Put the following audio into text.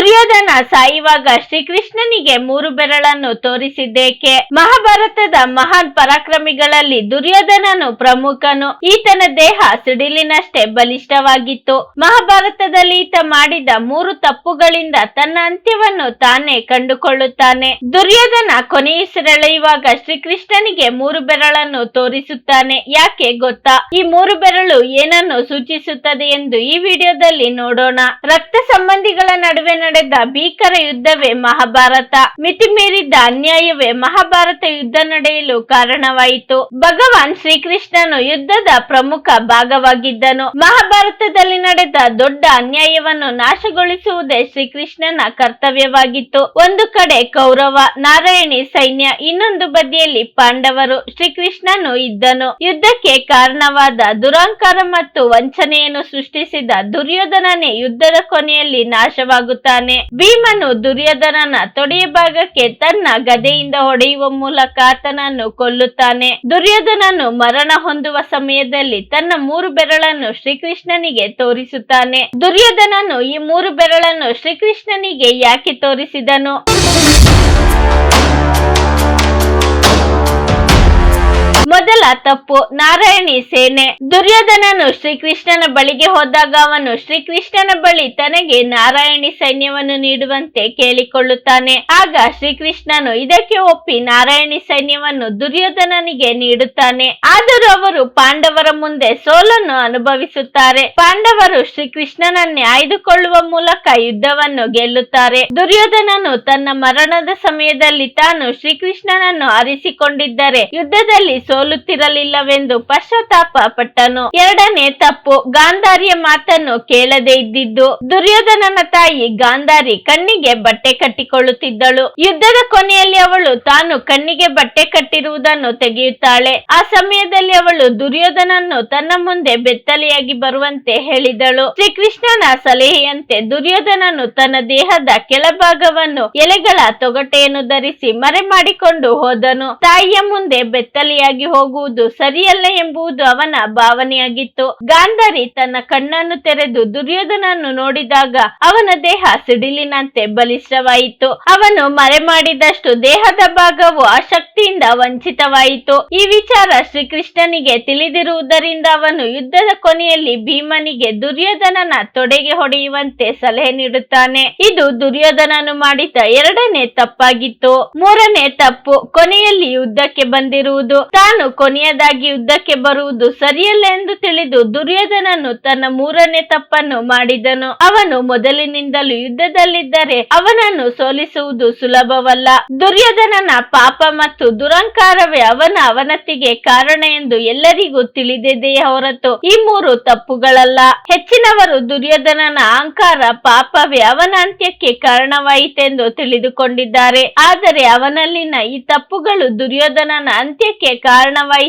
ದುರ್ಯೋಧನ ಸಾಯುವಾಗ ಶ್ರೀಕೃಷ್ಣನಿಗೆ ಮೂರು ಬೆರಳನ್ನು ತೋರಿಸಿದ್ದೇಕೆ? ಮಹಾಭಾರತದ ಮಹಾನ್ ಪರಾಕ್ರಮಿಗಳಲ್ಲಿ ದುರ್ಯೋಧನನು ಪ್ರಮುಖನು. ಈತನ ದೇಹ ಸಿಡಿಲಿನಷ್ಟೇ ಬಲಿಷ್ಠವಾಗಿತ್ತು. ಮಹಾಭಾರತದಲ್ಲಿ ಈತ ಮಾಡಿದ ಮೂರು ತಪ್ಪುಗಳಿಂದ ತನ್ನ ಅಂತ್ಯವನ್ನು ತಾನೇ ಕಂಡುಕೊಳ್ಳುತ್ತಾನೆ. ದುರ್ಯೋಧನ ಕೊನೆಯುಸಿರೆಳೆಯುವಾಗ ಶ್ರೀಕೃಷ್ಣನಿಗೆ ಮೂರು ಬೆರಳನ್ನು ತೋರಿಸುತ್ತಾನೆ. ಯಾಕೆ ಗೊತ್ತಾ? ಈ ಮೂರು ಬೆರಳು ಏನನ್ನು ಸೂಚಿಸುತ್ತದೆ ಎಂದು ಈ ವಿಡಿಯೋದಲ್ಲಿ ನೋಡೋಣ. ರಕ್ತ ಸಂಬಂಧಿಗಳ ನಡುವೆ ನಡೆದ ಭೀಕರ ಯುದ್ಧವೇ ಮಹಾಭಾರತ. ಮಿತಿ ಮೀರಿದ್ದ ಅನ್ಯಾಯವೇ ಮಹಾಭಾರತ ಯುದ್ಧ ನಡೆಯಲು ಕಾರಣವಾಯಿತು. ಭಗವಾನ್ ಶ್ರೀಕೃಷ್ಣನು ಯುದ್ಧದ ಪ್ರಮುಖ ಭಾಗವಾಗಿದ್ದನು. ಮಹಾಭಾರತದಲ್ಲಿ ನಡೆದ ದೊಡ್ಡ ಅನ್ಯಾಯವನ್ನು ನಾಶಗೊಳಿಸುವುದೇ ಶ್ರೀಕೃಷ್ಣನ ಕರ್ತವ್ಯವಾಗಿತ್ತು. ಒಂದು ಕಡೆ ಕೌರವ, ನಾರಾಯಣಿ ಸೈನ್ಯ, ಇನ್ನೊಂದು ಬದಿಯಲ್ಲಿ ಪಾಂಡವರು, ಶ್ರೀಕೃಷ್ಣನು ಇದ್ದನು. ಯುದ್ಧಕ್ಕೆ ಕಾರಣವಾದ ದುರಾಂಕಾರ ಮತ್ತು ವಂಚನೆಯನ್ನು ಸೃಷ್ಟಿಸಿದ ದುರ್ಯೋಧನನೇ ಯುದ್ಧದ ಕೊನೆಯಲ್ಲಿ ನಾಶವಾಗುತ್ತಾನೆ ಭೀಮನು ದುರ್ಯೋಧನನ ತೊಡೆಯ ಭಾಗಕ್ಕೆ ತನ್ನ ಗದೆಯಿಂದ ಹೊಡೆಯುವ ಮೂಲಕ ಆತನನ್ನು ಕೊಲ್ಲುತ್ತಾನೆ. ದುರ್ಯೋಧನನು ಮರಣ ಹೊಂದುವ ಸಮಯದಲ್ಲಿ ತನ್ನ ಮೂರು ಬೆರಳನ್ನು ಶ್ರೀಕೃಷ್ಣನಿಗೆ ತೋರಿಸುತ್ತಾನೆ. ದುರ್ಯೋಧನನು ಈ ಮೂರು ಬೆರಳನ್ನು ಶ್ರೀಕೃಷ್ಣನಿಗೆ ಯಾಕೆ ತೋರಿಸಿದನು? ತಪ್ಪು ನಾರಾಯಣಿ ಸೇನೆ. ದುರ್ಯೋಧನನು ಶ್ರೀಕೃಷ್ಣನ ಬಳಿಗೆ ಹೋದಾಗ ಅವನು ಶ್ರೀಕೃಷ್ಣನ ಬಳಿ ತನಗೆ ನಾರಾಯಣಿ ಸೈನ್ಯವನ್ನು ನೀಡುವಂತೆ ಕೇಳಿಕೊಳ್ಳುತ್ತಾನೆ. ಆಗ ಶ್ರೀಕೃಷ್ಣನು ಇದಕ್ಕೆ ಒಪ್ಪಿ ನಾರಾಯಣಿ ಸೈನ್ಯವನ್ನು ದುರ್ಯೋಧನನಿಗೆ ನೀಡುತ್ತಾನೆ. ಆದರೂ ಅವರು ಪಾಂಡವರ ಮುಂದೆ ಸೋಲನ್ನು ಅನುಭವಿಸುತ್ತಾರೆ. ಪಾಂಡವರು ಶ್ರೀಕೃಷ್ಣನನ್ನೇ ಆಯ್ದುಕೊಳ್ಳುವ ಮೂಲಕ ಯುದ್ಧವನ್ನು ಗೆಲ್ಲುತ್ತಾರೆ. ದುರ್ಯೋಧನನು ತನ್ನ ಮರಣದ ಸಮಯದಲ್ಲಿ ತಾನು ಶ್ರೀಕೃಷ್ಣನನ್ನು ಅರಿಸಿಕೊಂಡಿದ್ದರೆ ಯುದ್ಧದಲ್ಲಿ ಸೋಲುತ್ತಿರಲಿಲ್ಲವೆಂದು ಪಶ್ಚಾತ್ತಾಪ ಪಟ್ಟನು ಎರಡನೇ ತಪ್ಪು, ಗಾಂಧಾರಿಯ ಮಾತನ್ನು ಕೇಳದೆ ಇದ್ದಿದ್ದು, ದುರ್ಯೋಧನನ ತಾಯಿ ಗಾಂಧಾರಿ ಕಣ್ಣಿಗೆ ಬಟ್ಟೆ ಕಟ್ಟಿಕೊಳ್ಳುತ್ತಿದ್ದಳು. ಯುದ್ಧದ ಕೊನೆಯಲ್ಲಿ ಅವಳು ತಾನು ಕಣ್ಣಿಗೆ ಬಟ್ಟೆ ಕಟ್ಟಿರುವುದನ್ನು ತೆಗೆಯುತ್ತಾಳೆ. ಆ ಸಮಯದಲ್ಲಿ ಅವಳು ದುರ್ಯೋಧನನ್ನು ತನ್ನ ಮುಂದೆ ಬೆತ್ತಲೆಯಾಗಿ ಬರುವಂತೆ ಹೇಳಿದಳು. ಶ್ರೀಕೃಷ್ಣನ ಸಲಹೆಯಂತೆ ದುರ್ಯೋಧನನು ತನ್ನ ದೇಹದ ಕೆಳಭಾಗವನ್ನು ಎಲೆಗಳ ತೊಗಟೆಯನ್ನು ಧರಿಸಿ ಮರೆ ಮಾಡಿಕೊಂಡು ಹೋದನು. ತಾಯಿಯ ಮುಂದೆ ಬೆತ್ತಲೆಯಾಗಿ ಹೋಗುವುದು ಸರಿಯಲ್ಲ ಎಂಬುದು ಅವನ ಭಾವನೆಯಾಗಿತ್ತು. ಗಾಂಧಾರಿ ತನ್ನ ಕಣ್ಣನ್ನು ತೆರೆದು ದುರ್ಯೋಧನನ್ನು ನೋಡಿದಾಗ ಅವನ ದೇಹ ಸಿಡಿಲಿನಂತೆ ಬಲಿಷ್ಠವಾಯಿತು. ಅವನು ಮರೆ ಮಾಡಿದಷ್ಟು ದೇಹದ ಭಾಗವು ಆ ಶಕ್ತಿಯಿಂದ ವಂಚಿತವಾಯಿತು. ಈ ವಿಚಾರ ಶ್ರೀಕೃಷ್ಣನಿಗೆ ತಿಳಿದಿರುವುದರಿಂದ ಅವನು ಯುದ್ಧದ ಕೊನೆಯಲ್ಲಿ ಭೀಮನಿಗೆ ದುರ್ಯೋಧನನ ತೊಡೆಗೆ ಹೊಡೆಯುವಂತೆ ಸಲಹೆ ನೀಡುತ್ತಾನೆ. ಇದು ದುರ್ಯೋಧನನು ಮಾಡಿದ ಎರಡನೇ ತಪ್ಪಾಗಿತ್ತು. ಮೂರನೇ ತಪ್ಪು ಕೊನೆಯಲ್ಲಿ ಯುದ್ಧಕ್ಕೆ ಬಂದಿರುವುದು. ತಾನು ಕೊನೆಯದಾಗಿ ಯುದ್ಧಕ್ಕೆ ಬರುವುದು ಸರಿಯಲ್ಲ ಎಂದು ತಿಳಿದು ದುರ್ಯೋಧನನು ತನ್ನ ಮೂರನೇ ತಪ್ಪನ್ನು ಮಾಡಿದನು. ಅವನು ಮೊದಲಿನಿಂದಲೂ ಯುದ್ಧದಲ್ಲಿದ್ದರೆ ಅವನನ್ನು ಸೋಲಿಸುವುದು ಸುಲಭವಲ್ಲ. ದುರ್ಯೋಧನನ ಪಾಪ ಮತ್ತು ದುರಂಕಾರವೇ ಅವನ ಅವನತಿಗೆ ಕಾರಣ ಎಂದು ಎಲ್ಲರಿಗೂ ತಿಳಿದಿದೆಯೇ ಹೊರತು ಈ ಮೂರು ತಪ್ಪುಗಳಲ್ಲ. ಹೆಚ್ಚಿನವರು ದುರ್ಯೋಧನನ ಅಹಂಕಾರ ಪಾಪವೇ ಅವನ ಅಂತ್ಯಕ್ಕೆ ಕಾರಣವಾಯಿತೆಂದು ತಿಳಿದುಕೊಂಡಿದ್ದಾರೆ. ಆದರೆ ಅವನಲ್ಲಿನ ಈ ತಪ್ಪುಗಳು ದುರ್ಯೋಧನನ ಅಂತ್ಯಕ್ಕೆ ಕಾರಣವಾಯಿತು